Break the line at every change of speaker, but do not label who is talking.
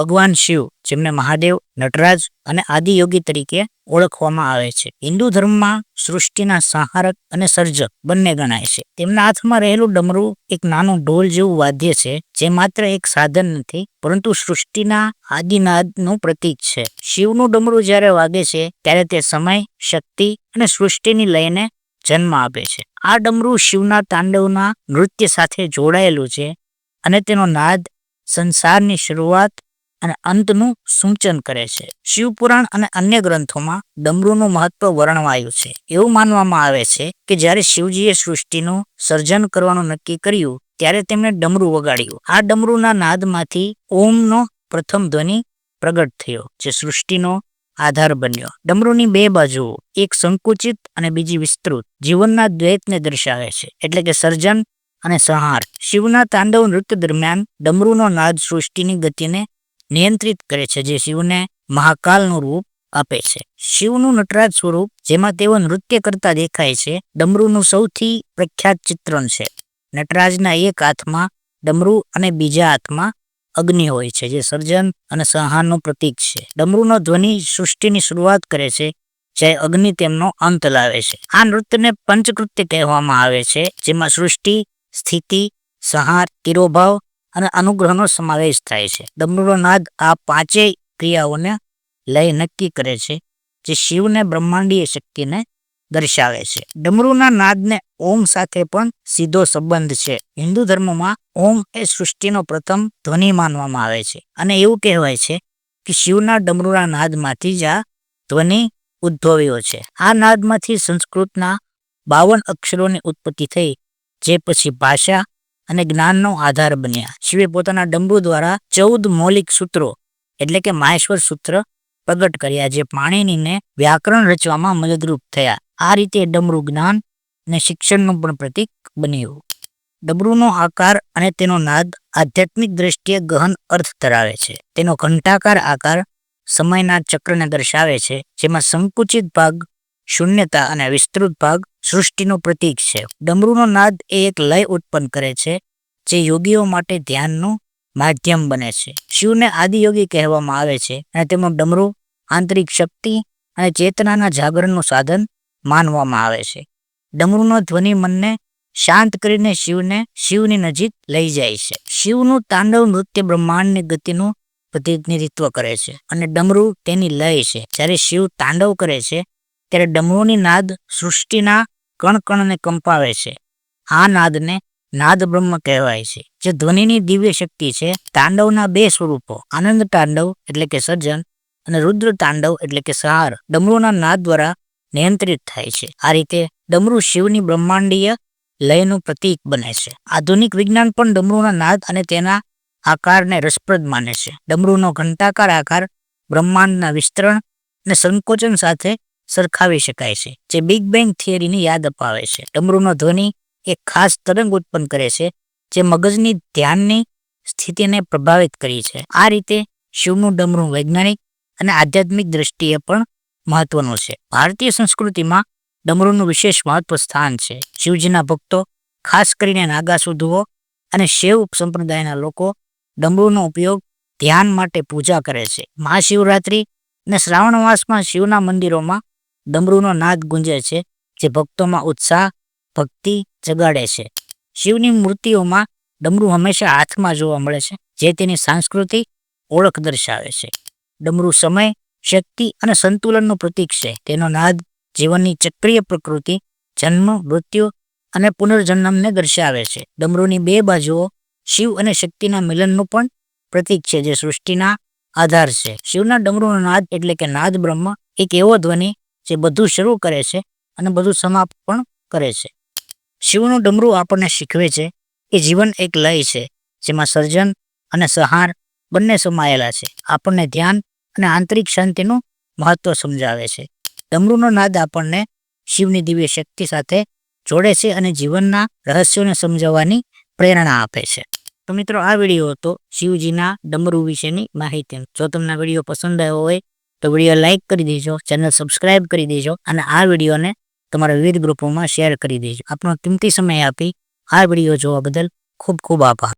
ભગવાન શિવ, જેમને મહાદેવ, નટરાજ અને આદિયોગી તરીકે ઓળખવામાં આવે છે. હિન્દુ ધર્મમાં સૃષ્ટિના સંહારક અને સર્જક બંને ગણાય છે. તેમના હાથમાં રહેલું ડમરું એક નાનું ઢોલ જેવું વાદ્ય છે, જે માત્ર એક સાધન નથી, પરંતુ સૃષ્ટિના આદિનાદનું પ્રતીક છે. શિવનું ડમરું જ્યારે વાગે છે, ત્યારે તે સમય, શક્તિ અને સૃષ્ટિની લઈને જન્મ આપે છે. આ ડમરું શિવના તાંડવના નૃત્ય સાથે જોડાયેલું છે અને તેનો નાદ સંસારની શરૂઆત અને અંતનું સૂચન કરે છે. શિવપુરાણ અને અન્ય ગ્રંથોમાં ડમરૂનું મહત્વ વર્ણવાયું છે. એવું માનવામાં આવે છે કે જ્યારે શિવજીએ સૃષ્ટિનું સર્જન કરવાનું નક્કી કર્યું, ત્યારે તેમણે ડમરું વગાડ્યું. આ ડમરૂના નાદમાંથી ઓમનો પ્રથમ ધ્વનિ પ્રગટ થયો, જે સૃષ્ટિનો આધાર બન્યો. ડમરૂની બે બાજુઓ, એક સંકુચિત અને બીજી વિસ્તૃત, જીવનના દ્વૈતને દર્શાવે છે, એટલે કે સર્જન અને સંહાર. શિવના તાંડવ નૃત્ય દરમિયાન ડમરૂનો નાદ સૃષ્ટિની ગતિને નિયંત્રિત કરે છે, જે શિવને મહાકાલનું રૂપ આપે છે. શિવનું નટરાજ સ્વરૂપ, જેમાં તેઓ નૃત્ય કરતા દેખાય છે, ડમરૂનું સૌથી પ્રખ્યાત ચિત્રણ છે. નટરાજના એક હાથમાં ડમરૂ અને બીજા હાથમાં અગ્નિ હોય છે, જે સર્જન અને સંહારનું પ્રતીક છે. ડમરૂનો ધ્વનિ સૃષ્ટિની શરૂઆત કરે છે, જ્યારે અગ્નિ તેમનો અંત લાવે છે. આ નૃત્યને પંચકૃત્ય કહેવામાં આવે છે, જેમાં સૃષ્ટિ, સ્થિતિ, સંહાર, તિરોભાવ અને અનુગ્રહનો સમાવેશ થાય છે. ડમરૂનો નાદ આ પાંચેય ક્રિયાઓને લય નક્કી કરે છે, જે શિવને બ્રહ્માંડીય શક્તિને દર્શાવે છે. ડમરૂના નાદને ઓમ સાથે પણ સીધો સંબંધ છે. હિન્દુ ધર્મમાં ઓમ એ સૃષ્ટિનો પ્રથમ ધ્વનિ માનવામાં આવે છે અને એવું કહેવાય છે કે શિવના ડમરૂના નાદમાંથી જ આ ધ્વનિ ઉદ્ભવ્યો છે. આ નાદમાંથી સંસ્કૃતના બાવન અક્ષરોની ઉત્પત્તિ થઈ, જે પછી ભાષા અને જ્ઞાનનો આધાર બન્યા. શિવે પોતાના ડંબુ દ્વારા ચૌદ મૌલિક સૂત્રો, એટલે કે માહેશ્વર સૂત્ર, પ્રગટ કર્યા, જે પાણીનીને વ્યાકરણ રચવામાં મદદરૂપ થયા. આ રીતે ડમરું જ્ઞાન અને શિક્ષણનું પણ પ્રતીક બન્યું. ડમરૂનો આકાર અને તેનો નાદ આધ્યાત્મિક દ્રષ્ટિએ ગહન અર્થ ધરાવે છે. તેનો ઘંટાકાર આકાર સમયના ચક્રને દર્શાવે છે, જેમાં સંકુચિત ભાગ શૂન્યતા અને વિસ્તૃત ભાગ સૃષ્ટિનું પ્રતીક છે. ડમરૂનો નાદ એ એક લય ઉત્પન્ન કરે છે, જે યોગીઓ માટે ધ્યાનનું માધ્યમ બને છે. શિવને આદિયોગી કહેવામાં આવે છે અને તેમાં ડમરું, આંતરિક શક્તિ અને ચેતનાના જાગરણનું સાધન માનવામાં આવે છે. ડમરૂનો ધ્વનિ મનને શાંત કરીને શિવને શિવની નજીક લઈ જાય છે. શિવનું તાંડવ નૃત્ય બ્રહ્માંડની ગતિનું પ્રતિનિધિત્વ કરે છે અને ડમરૂ તેની લય છે. જ્યારે શિવ તાંડવ કરે છે ત્યારે ડમરૂની નાદ સૃષ્ટિના કણકણને કંપાવે છે. આ નાદને નાદ બ્રહ્મ કહેવાય છે, જે ધ્વનિની દિવ્ય શક્તિ છે, તાંડવના બે સ્વરૂપો, આનંદ તાંડવ એટલે કે સર્જન અને રુદ્ર તાંડવ એટલે કે સહાર, ડમરૂના નાદ દ્વારા નિયંત્રિત થાય છે. આ રીતે ડમરૂ શિવની બ્રહ્માંડીય લયનું પ્રતીક બને છે. આધુનિક વિજ્ઞાન પણ ડમરૂના નાદ અને તેના આકારને રસપ્રદ માને છે. ડમરૂનો ઘંટાકાર આકાર બ્રહ્માંડના વિસ્તરણ અને સંકોચન સાથે સરખાવી શકાય છે, જે બિગ બેંગ થિયરીની યાદ અપાવે છે. ડમરૂનો ધ્વનિ એક ખાસ તરંગ ઉત્પન્ન કરે છે, જે મગજની ધ્યાનની સ્થિતિને પ્રભાવિત કરી છે. આ રીતે શિવનું ડમરું વૈજ્ઞાનિક અને આધ્યાત્મિક દ્રષ્ટિએ પણ મહત્વનું છે. ભારતીય સંસ્કૃતિમાં ડમરૂનું વિશેષ મહત્વ સ્થાન છે. શિવજીના ભક્તો, ખાસ કરીને નાગા સુધુઓ અને શૈવ સંપ્રદાયના લોકો ડમરૂનો ઉપયોગ ધ્યાન માટે પૂજા કરે છે. મહાશિવરાત્રિ અને શ્રાવણ માસમાં શિવના મંદિરોમાં ડમરૂનો નાદ ગુંજે છે, જે ભક્તોમાં ઉત્સાહ, ભક્તિ જગાડે છે. શિવની મૂર્તિઓમાં ડમરું હંમેશા હાથમાં જોવા મળે છે, જે તેની સાંસ્કૃતિક ઓળખ દર્શાવે છે. ડમરુ સમય, શક્તિ અને સંતુલનનું પ્રતીક છે. તેનો નાદ જીવનની ચક્રીય પ્રકૃતિ, જન્મ, મૃત્યુ અને પુનર્જન્મને દર્શાવે છે. ડમરૂની બે બાજુઓ શિવ અને શક્તિના મિલનનું પણ પ્રતીક છે, જે સૃષ્ટિના આધાર છે. શિવના ડમરૂનો નાદ એટલે કે નાદ બ્રહ્મ એક એવો ધ્વનિ જે બધું શરૂ કરે છે અને બધું સમાપ્ત પણ કરે છે. શિવનું ડમરું આપણને શીખવે છે કે જીવન એક લય છે, જેમાં સર્જન અને સહાર બંને સમાયેલા છે. આપણને ધ્યાન અને આંતરિક શાંતિનું મહત્વ સમજાવે છે. ડમરૂનો નાદ આપણને શિવની દિવ્ય શક્તિ સાથે જોડે છે અને જીવનના રહસ્યોને સમજાવવાની પ્રેરણા આપે છે. તો મિત્રો, આ વીડિયો હતો શિવજીના ડમરૂ વિશેની માહિતી. જો તમને વીડિયો પસંદ આવ્યો હોય તો વીડિયો લાઇક કરી દેજો, ચેનલ સબસ્ક્રાઇબ કરી દેજો અને આ વિડીયોને તમારા વિવિધ ગ્રુપોમાં શેર કરી દેજો. આપણો કિંમતી સમય આપી આ વીડિયો જોવા બદલ ખૂબ ખૂબ આભાર.